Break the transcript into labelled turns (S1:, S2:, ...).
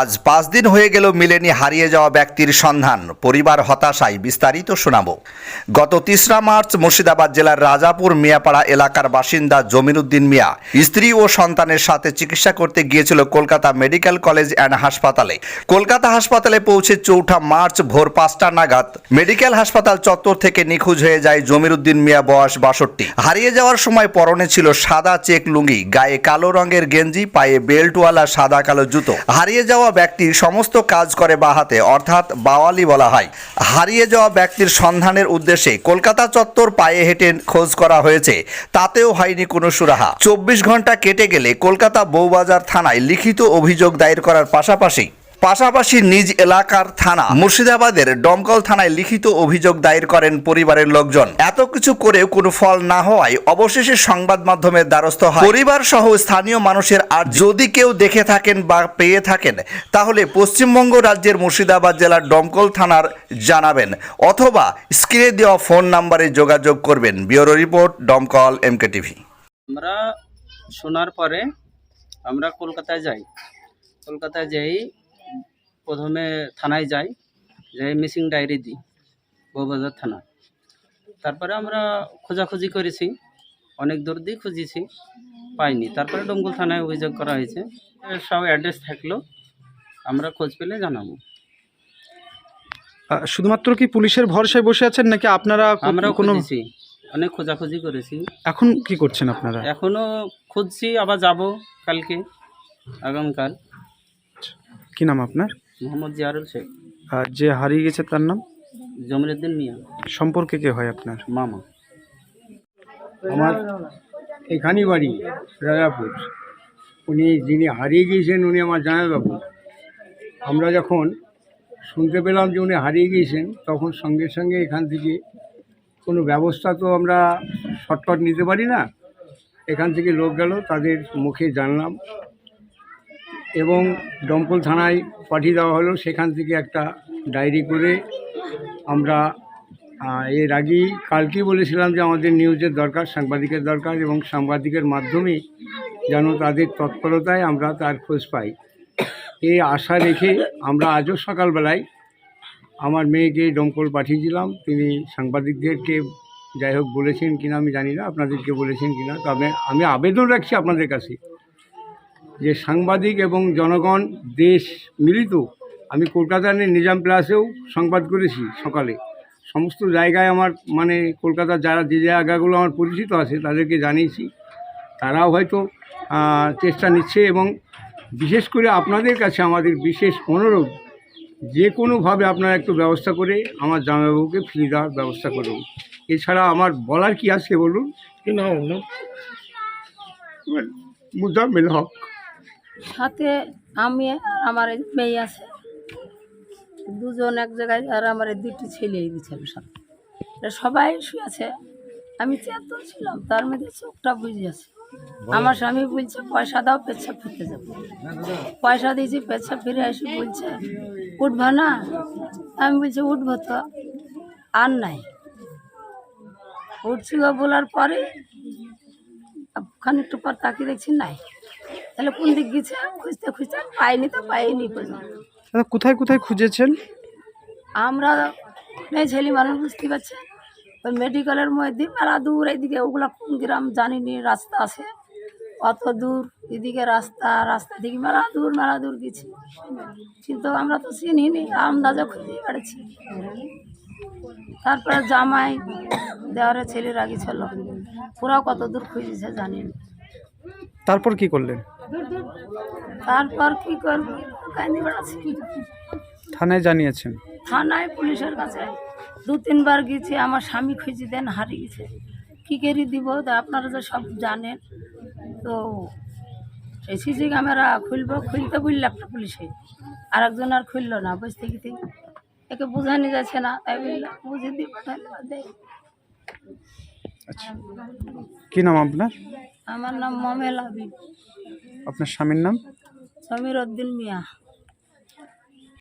S1: আজ পাঁচ দিন হয়ে গেল মিলেনি হারিয়ে যাওয়া ব্যক্তির সন্ধান। পরিবার হতাশায় বিস্তারিত শোনাবো। গত তিসরা মার্চ মুর্শিদাবাদ জেলার রাজাপুর মিয়াপাড়া এলাকার বাসিন্দা জমিরুদ্দিন মিয়া স্ত্রী ও সন্তানের সাথে চিকিৎসা করতে গিয়েছিল কলকাতা মেডিকেল কলেজ অ্যান্ড হাসপাতালে। কলকাতা হাসপাতালে পৌঁছে চৌঠা মার্চ ভোর পাঁচটা নাগাদ মেডিকেল হাসপাতাল চত্বর থেকে নিখোঁজ হয়ে যায় জমিরুদ্দিন মিয়া বয়স বাষট্টি। হারিয়ে যাওয়ার সময় পরনে ছিল সাদা চেক লুঙ্গি, গায়ে কালো রঙের গেঞ্জি, পায়ে বেল্টওয়ালা সাদা কালো জুতো। হারিয়ে যাওয়া ব্যক্তি সমস্ত কাজ করে বাহাতে অর্থাৎ বাওয়ালি বলা হয়। হারিয়ে যাওয়া ব্যক্তির সন্ধানের উদ্দেশ্যে কলকাতা চত্বর পায়ে হেঁটে খোঁজ করা হয়েছে। তাতেও হয়নি কোনো সুরাহা। চব্বিশ ঘণ্টা কেটে গেলে কলকাতা বৌবাজার থানায় লিখিত অভিযোগ দায়ের করার পাশাপাশি পাশাপাশি নিজ এলাকার থানা, মুর্শিদাবাদের ডমকল থানায় লিখিত অভিযোগ দায়ের করেন পরিবারের লোকজন। এত কিছু করেও কোনো ফল না হওয়ায় অবশেষে সংবাদ মাধ্যমের দ্বারস্থ হয়। পরিবার সহ স্থানীয় মানুষের আর যদি কেউ দেখে থাকেন বা পেয়ে থাকেন, তাহলে পশ্চিমবঙ্গ রাজ্যের মুর্শিদাবাদ জেলার ডমকল থানার জানাবেন অথবা স্ক্রিনে দেওয়া ফোন নাম্বারে যোগাযোগ করবেন। ব্যুরো রিপোর্ট, দমকল, এমকে টিভি।
S2: আমরা শোনার পরে আমরা কলকাতায় যাই। কলকাতায় যাই প্রথমে থানায় যাই যাই মিসিং ডায়েরি দিই বউবাজার থানা তারপরে আমরা খোঁজাখুঁজি করেছি অনেক দূর দিয়ে খুঁজেছি পাইনি। তারপরে ডমকুল থানায় অভিযোগ করা হয়েছে সব অ্যাড্রেস থাকল আমরা খোঁজ পেলে জানাব।
S3: শুধুমাত্র কি পুলিশের ভরসায় বসে আছেন নাকি আপনারা
S2: আমরাও
S3: কোনো
S2: অনেক খোঁজাখুঁজি করেছি।
S3: এখন কি করছেন আপনারা?
S2: এখনও খুঁজছি আবার যাব কালকে আগামীকাল।
S3: কি নাম আপনার?
S2: মোহাম্মদ জিয়ারুল শেখ।
S3: আর যে হারিয়ে গেছে তার নাম?
S2: জমিরুদ্দিন মিয়া।
S3: সম্পর্কে কে হয় আপনার?
S2: মামা।
S4: আমার এখানেই বাড়ি রাজাপুর। উনি যিনি হারিয়ে গিয়েছেন উনি আমার জানা জামাইবাবু। আমরা যখন শুনতে পেলাম যে উনি হারিয়ে গিয়েছেন তখন সঙ্গে সঙ্গে এখান থেকে কোনো ব্যবস্থা তো আমরা শর্টকাট নিতে পারি না। এখান থেকে লোক গেল তাদের মুখে জানলাম। এবং দমকল থানায় পাঠিয়ে দেওয়া হলো। সেখান থেকে একটা ডায়েরি করে আমরা এর আগেই কালকেই বলেছিলাম যে আমাদের নিউজের দরকার, সাংবাদিকের দরকার এবং সাংবাদিকের মাধ্যমে যেন তাদের তৎপরতায় আমরা তার খোঁজ পাই। এই আশা রেখে আমরা আজও সকালবেলায় আমার মেয়েকে দমকল পাঠিয়েছিলাম। তিনি সাংবাদিকদেরকে যাই হোক বলেছেন কিনা আমি জানি না আপনাদেরকে বলেছেন কিনা। তবে আমি আবেদন রাখছি আপনাদের কাছে। যে সাংবাদিক এবং জনগণ দেশ মিলিত আমি কলকাতার নিজাম প্লাসেও সংবাদ করেছি সকালে। সমস্ত জায়গায় আমার মানে কলকাতার যারা যে জায়গাগুলো আমার পরিচিত আছে তাদেরকে জানিয়েছি। তারাও হয়তো চেষ্টা নিচ্ছে এবং বিশেষ করে আপনাদের কাছে আমাদের বিশেষ অনুরোধ যে কোনোভাবে আপনারা একটু ব্যবস্থা করে আমার জামাইবাবুকে ফিরিয়ে দেওয়ার ব্যবস্থা করুন। এছাড়া আমার বলার কি আছে বলুন? কি না মুজাম্মেল হক।
S5: সাথে আমি আর আমার মেয়ে আছে। দুজন এক জায়গায় আর আমার এই দুটি ছেলে সাথে। এরা সবাই শুয়ে আছে। আমি চেত ছিলাম তার মধ্যে চোখটা বুঝে আছে। আমার স্বামী বলছে পয়সা দাও পেচ্ছাপ ফিরতে যাব। পয়সা দিয়েছি পেচ্ছাপ ফিরে এসে বলছে উঠবা না? আমি বলছি উঠবো তো আর নাই। উঠছি বলার পরে খানিকটু পর তাকিয়ে দেখছি নাই। তাহলে কোন দিক গেছে খুঁজতে খুঁজতে পাইনি তো পাইনি
S3: কোথায় কোথায় খুঁজেছেন?
S5: আমরা মেয়ে ছেলে মানুষ বুঝতে পারছে ওই মেডিকেলের মধ্যে মেলা দূর এইদিকে ওগুলো কোন গ্রাম জানিনি রাস্তা আছে। অত দূর এদিকে রাস্তা রাস্তা দিকে মেলা দূর মেলা দূর গেছি। কিন্তু আমরা তো চিনিনি আন্দাজে খুঁজে বেড়েছি তারপরে জামাই দেওয়ারে ছেলের ছিল। পুরা কত দূর খুঁজেছে জানি
S3: তারপর কি করলেন?
S5: তারপর কি করব? কান্দি বেড়াচ্ছি
S3: থানায় জানিয়েছেন?
S5: থানায় পুলিশের কাছে দু তিনবার গেছি আমার স্বামী খুঁজে দেন হারিয়ে গেছে কী করে দিব? তা আপনারা তো সব জানেন। তো এই সিসি ক্যামেরা খুলবো খুলতে বলল একটা পুলিশে। আর একজন আর খুললো না বুঝতে গেছি একে বোঝানো যাচ্ছে না তাই বললাম বুঝে দিব
S3: আচ্ছা। কি নাম আপনার?
S5: আমার নাম মমেল আবিব
S3: আপনার স্বামীর নাম?
S5: समीर उद्दीन मियाँ।